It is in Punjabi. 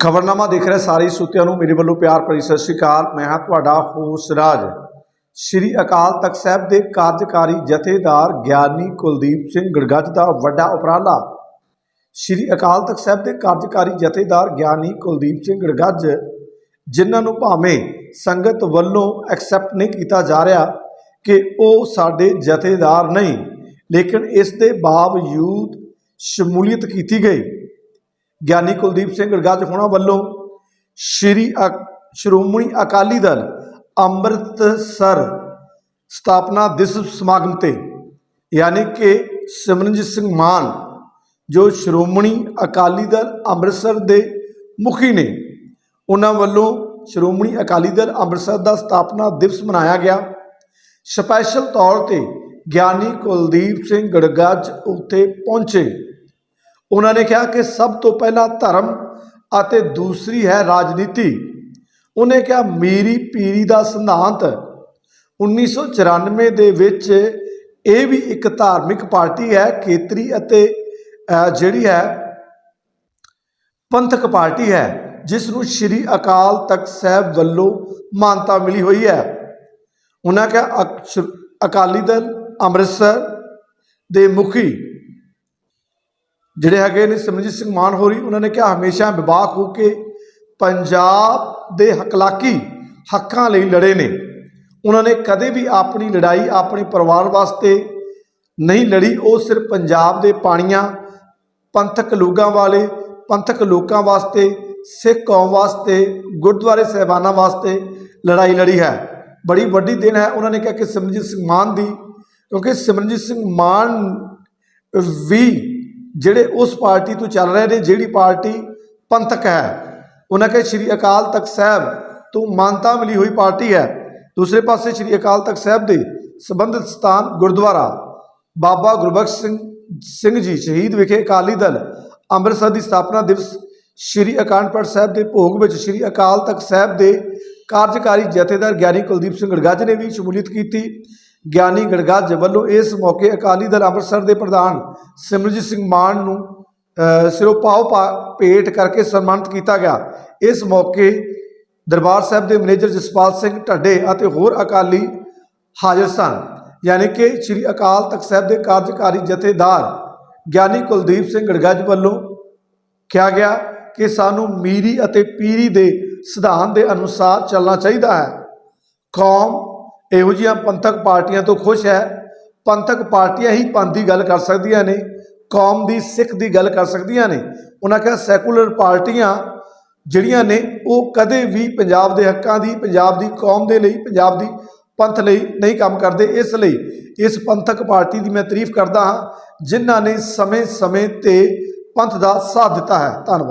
ਖਬਰਨਾਮਾ ਦੇਖ ਰਹੇ ਸਾਰੇ ਸੁੱਤਿਆਂ ਨੂੰ ਮੇਰੇ ਵੱਲੋਂ ਪਿਆਰ ਭਰੀ ਸਤਿ ਸ਼੍ਰੀ ਅਕਾਲ। ਮੈਂ ਹਾਂ ਤੁਹਾਡਾ ਹੋਸ ਰਾਜ। ਸ਼੍ਰੀ ਅਕਾਲ ਤਖਤ ਸਾਹਿਬ ਦੇ ਕਾਰਜਕਾਰੀ ਜਥੇਦਾਰ ਗਿਆਨੀ ਕੁਲਦੀਪ ਸਿੰਘ ਗੜਗੱਜ ਦਾ ਵੱਡਾ ਉਪਰਾਲਾ। ਸ਼੍ਰੀ ਅਕਾਲ ਤਖਤ ਸਾਹਿਬ ਦੇ ਕਾਰਜਕਾਰੀ ਜਥੇਦਾਰ ਗਿਆਨੀ ਕੁਲਦੀਪ ਸਿੰਘ ਗੜਗੱਜ, ਜਿਨ੍ਹਾਂ ਨੂੰ ਭਾਵੇਂ ਸੰਗਤ ਵੱਲੋਂ ਐਕਸੈਪਟ ਨਹੀਂ ਕੀਤਾ ਜਾ ਰਿਹਾ ਕਿ ਉਹ ਸਾਡੇ ਜਥੇਦਾਰ ਨਹੀਂ, ਲੇਕਿਨ ਇਸ ਦੇ ਬਾਵਜੂਦ ਸ਼ਮੂਲੀਅਤ ਕੀਤੀ ਗਈ। ਗਿਆਨੀ ਕੁਲਦੀਪ ਸਿੰਘ ਗੜਗਾਜ ਹੋਣਾ ਵੱਲੋਂ ਸ਼੍ਰੀ ਅਕ- ਸ਼੍ਰੋਮਣੀ ਅਕਾਲੀ ਦਲ ਅੰਮ੍ਰਿਤਸਰ ਸਥਾਪਨਾ ਦਿਵਸ ਸਮਾਗਮ ਤੇ ਯਾਨੀ ਕਿ ਸਿਮਰਨਜੀਤ ਸਿੰਘ ਮਾਨ, ਜੋ ਸ਼੍ਰੋਮਣੀ ਅਕਾਲੀ ਦਲ ਅੰਮ੍ਰਿਤਸਰ ਦੇ ਮੁਖੀ ਨੇ, ਉਹਨਾਂ ਵੱਲੋਂ ਸ਼੍ਰੋਮਣੀ ਅਕਾਲੀ ਦਲ ਅੰਮ੍ਰਿਤਸਰ ਦਾ ਸਥਾਪਨਾ ਦਿਵਸ ਮਨਾਇਆ ਗਿਆ। ਸਪੈਸ਼ਲ ਤੌਰ ਤੇ ਗਿਆਨੀ ਕੁਲਦੀਪ ਸਿੰਘ ਗੜਗਾਜ ਉੱਥੇ ਪਹੁੰਚੇ। ਉਹਨਾਂ ਨੇ ਕਿਹਾ ਕਿ ਸਭ ਤੋਂ ਪਹਿਲਾਂ ਧਰਮ ਅਤੇ ਦੂਸਰੀ ਹੈ ਰਾਜਨੀਤੀ। ਉਹਨੇ ਕਿਹਾ, ਮੀਰੀ ਪੀਰੀ ਦਾ ਸਿਧਾਂਤ 1994 ਦੇ ਵਿੱਚ ਇਹ ਵੀ ਇੱਕ ਧਾਰਮਿਕ ਪਾਰਟੀ ਹੈ, ਖੇਤਰੀ ਅਤੇ ਜਿਹੜੀ ਹੈ ਪੰਥਕ ਪਾਰਟੀ ਹੈ, ਜਿਸ ਨੂੰ ਸ਼੍ਰੀ ਅਕਾਲ ਤਖਤ ਸਾਹਿਬ ਵੱਲੋਂ ਮਾਨਤਾ ਮਿਲੀ ਹੋਈ ਹੈ। ਉਹਨਾਂ ਕਿਹਾ, ਅਕ- ਅਕਾਲੀ ਦਲ ਅੰਮ੍ਰਿਤਸਰ ਦੇ ਮੁਖੀ ਜਿਹੜੇ ਹੈਗੇ ਨੇ ਸਿਮਰਜੀਤ ਸਿੰਘ ਮਾਨ ਹੋਰੀ, ਉਹਨਾਂ ਨੇ ਕਿਹਾ ਹਮੇਸ਼ਾ ਵਿਵਾਕ ਹੋ ਕੇ ਪੰਜਾਬ ਦੇ ਹਕਲਾਕੀ ਹੱਕਾਂ ਲਈ ਲੜੇ ਨੇ। ਉਹਨਾਂ ਨੇ ਕਦੇ ਵੀ ਆਪਣੀ ਲੜਾਈ ਆਪਣੇ ਪਰਿਵਾਰ ਵਾਸਤੇ ਨਹੀਂ ਲੜੀ। ਉਹ ਸਿਰਫ ਪੰਜਾਬ ਦੇ ਪਾਣੀਆਂ, ਪੰਥਕ ਲੋਕਾਂ ਵਾਲੇ, ਪੰਥਕ ਲੋਕਾਂ ਵਾਸਤੇ, ਸਿੱਖ ਕੌਮ ਵਾਸਤੇ, ਗੁਰਦੁਆਰੇ ਸਹਿਬਾਨਾਂ ਵਾਸਤੇ ਲੜਾਈ ਲੜੀ ਹੈ। ਬੜੀ ਵੱਡੀ ਦਿਨ ਹੈ। ਉਹਨਾਂ ਨੇ ਕਿਹਾ ਕਿ ਸਿਮਰਜੀਤ ਸਿੰਘ ਮਾਨ ਦੀ, ਕਿਉਂਕਿ ਸਿਮਰਜੀਤ ਸਿੰਘ ਮਾਨ ਵੀ ਜਿਹੜੇ ਉਸ ਪਾਰਟੀ ਤੋਂ ਚੱਲ ਰਹੇ ਨੇ, ਜਿਹੜੀ ਪਾਰਟੀ ਪੰਥਕ ਹੈ। ਉਹਨਾਂ ਕਹੇ, ਸ਼੍ਰੀ ਅਕਾਲ ਤਖਤ ਸਾਹਿਬ, ਤੋਂ ਮਾਨਤਾ ਮਿਲੀ ਹੋਈ ਪਾਰਟੀ ਹੈ। ਦੂਸਰੇ ਪਾਸੇ ਸ਼੍ਰੀ ਅਕਾਲ ਤਖਤ ਸਾਹਿਬ ਦੇ ਸੰਬੰਧਿਤ ਸਥਾਨ ਗੁਰਦੁਆਰਾ, ਬਾਬਾ ਗੁਰਬਖਸ਼ ਸਿੰਘ ਸਿੰਘ ਜੀ, ਸ਼ਹੀਦ ਵਿਖੇ ਅਕਾਲੀ ਦਲ ਅੰਮ੍ਰਿਤਸਰ ਦੀ ਸਥਾਪਨਾ ਦਿਵਸ ਸ਼੍ਰੀ ਅਕਾਲ ਪਾਠ ਸਾਹਿਬ ਦੇ ਭੋਗ ਵਿੱਚ ਸ਼੍ਰੀ ਅਕਾਲ ਤਖਤ ਸਾਹਿਬ ਦੇ ਕਾਰਜਕਾਰੀ ਜਥੇਦਾਰ ਗਿਆਨੀ ਕੁਲਦੀਪ ਸਿੰਘ ਗੜਗੱਜ ਨੇ ਵੀ ਸ਼ਮੂਲੀਅਤ ਕੀਤੀ। ਗਿਆਨੀ ਗੜਗੱਜ ਵੱਲੋਂ ਇਸ ਮੌਕੇ ਅਕਾਲੀ ਦਲ ਅੰਮ੍ਰਿਤਸਰ ਦੇ ਪ੍ਰਧਾਨ ਸਿਮਰਜੀਤ ਸਿੰਘ ਮਾਨ ਨੂੰ ਅ, ਪਾਓ ਪਾ ਭੇਟ ਕਰਕੇ ਸਨਮਾਨਿਤ ਕੀਤਾ ਗਿਆ। ਇਸ ਮੌਕੇ ਦਰਬਾਰ ਸਾਹਿਬ ਦੇ ਮੈਨੇਜਰ ਜਸਪਾਲ ਸਿੰਘ ਢੱਡੇ ਅਤੇ ਹੋਰ ਅਕਾਲੀ ਹਾਜ਼ਰ ਸਨ। ਯਾਨੀ ਕਿ ਸ੍ਰੀ ਅਕਾਲ ਤਖਤ ਸਾਹਿਬ ਦੇ ਕਾਰਜਕਾਰੀ ਜਥੇਦਾਰ ਗਿਆਨੀ ਕੁਲਦੀਪ ਸਿੰਘ ਗੜਗੱਜ ਵੱਲੋਂ ਕਿਹਾ ਗਿਆ ਕਿ ਸਾਨੂੰ ਮੀਰੀ ਅਤੇ ਪੀਰੀ ਦੇ ਸਿਧਾਂਤ ਦੇ ਅਨੁਸਾਰ ਚੱਲਣਾ ਚਾਹੀਦਾ ਹੈ। ਕੌਮ ਇਹੋ ਜਿਹੀਆਂ ਪੰਥਕ ਪਾਰਟੀਆਂ ਤੋਂ ਖੁਸ਼ ਹੈ। ਪੰਥਕ ਪਾਰਟੀਆਂ ਹੀ ਪੰਥ ਦੀ ਗੱਲ ਕਰ ਸਕਦੀਆਂ ਨੇ, ਕੌਮ ਦੀ, ਸਿੱਖ ਦੀ ਗੱਲ ਕਰ ਸਕਦੀਆਂ ਨੇ। ਉਹਨਾਂ ਕਿਹਾ ਸੈਕੂਲਰ ਪਾਰਟੀਆਂ ਜਿਹੜੀਆਂ ਨੇ, ਉਹ ਕਦੇ ਵੀ ਪੰਜਾਬ ਦੇ ਹੱਕਾਂ ਦੀ, ਪੰਜਾਬ ਦੀ ਕੌਮ ਦੇ ਲਈ, ਪੰਜਾਬ ਦੀ ਪੰਥ ਲਈ ਨਹੀਂ ਕੰਮ ਕਰਦੇ। ਇਸ ਲਈ ਇਸ ਪੰਥਕ ਪਾਰਟੀ ਦੀ ਮੈਂ ਤਾਰੀਫ ਕਰਦਾ ਹਾਂ, ਜਿਨ੍ਹਾਂ ਨੇ ਸਮੇਂ-ਸਮੇਂ ਤੇ ਪੰਥ ਦਾ ਸਾਥ ਦਿੱਤਾ ਹੈ। ਧੰਨਵਾਦ।